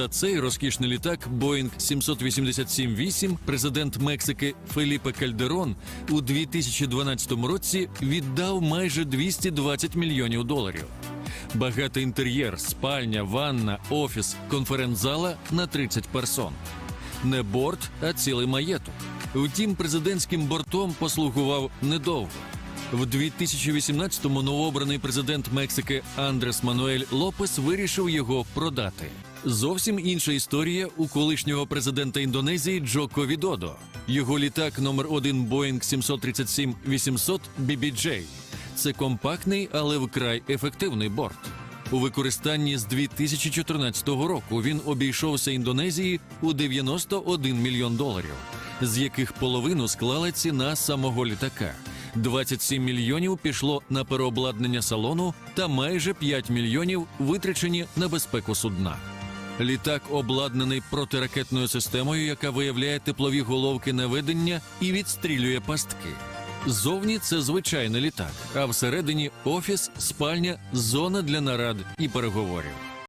За цей розкішний літак Boeing 787-8 президент Мексики Феліпе Кальдерон у 2012 році віддав майже 220 мільйонів доларів. Багатий інтер'єр, спальня, ванна, офіс, конференц-зала на 30 персон. Не борт, а цілий маєток. Втім, президентським бортом послугував недовго. В 2018-му новообраний президент Мексики Андрес Мануель Лопес вирішив його продати. Зовсім інша історія у колишнього президента Індонезії Джоко Відодо. Його літак номер 1 Boeing 737-800 BBJ. Це компактний, але вкрай ефективний борт. У використанні з 2014 року він обійшовся Індонезії у 91 мільйон доларів, з яких половину склала ціна самого літака. 27 мільйонів пішло на переобладнання салону та майже 5 мільйонів витрачені на безпеку судна. Літак обладнаний протиракетною системою, яка виявляє теплові головки наведення і відстрілює пастки. Зовні це звичайний літак, а всередині офіс, спальня, зона для нарад і переговорів.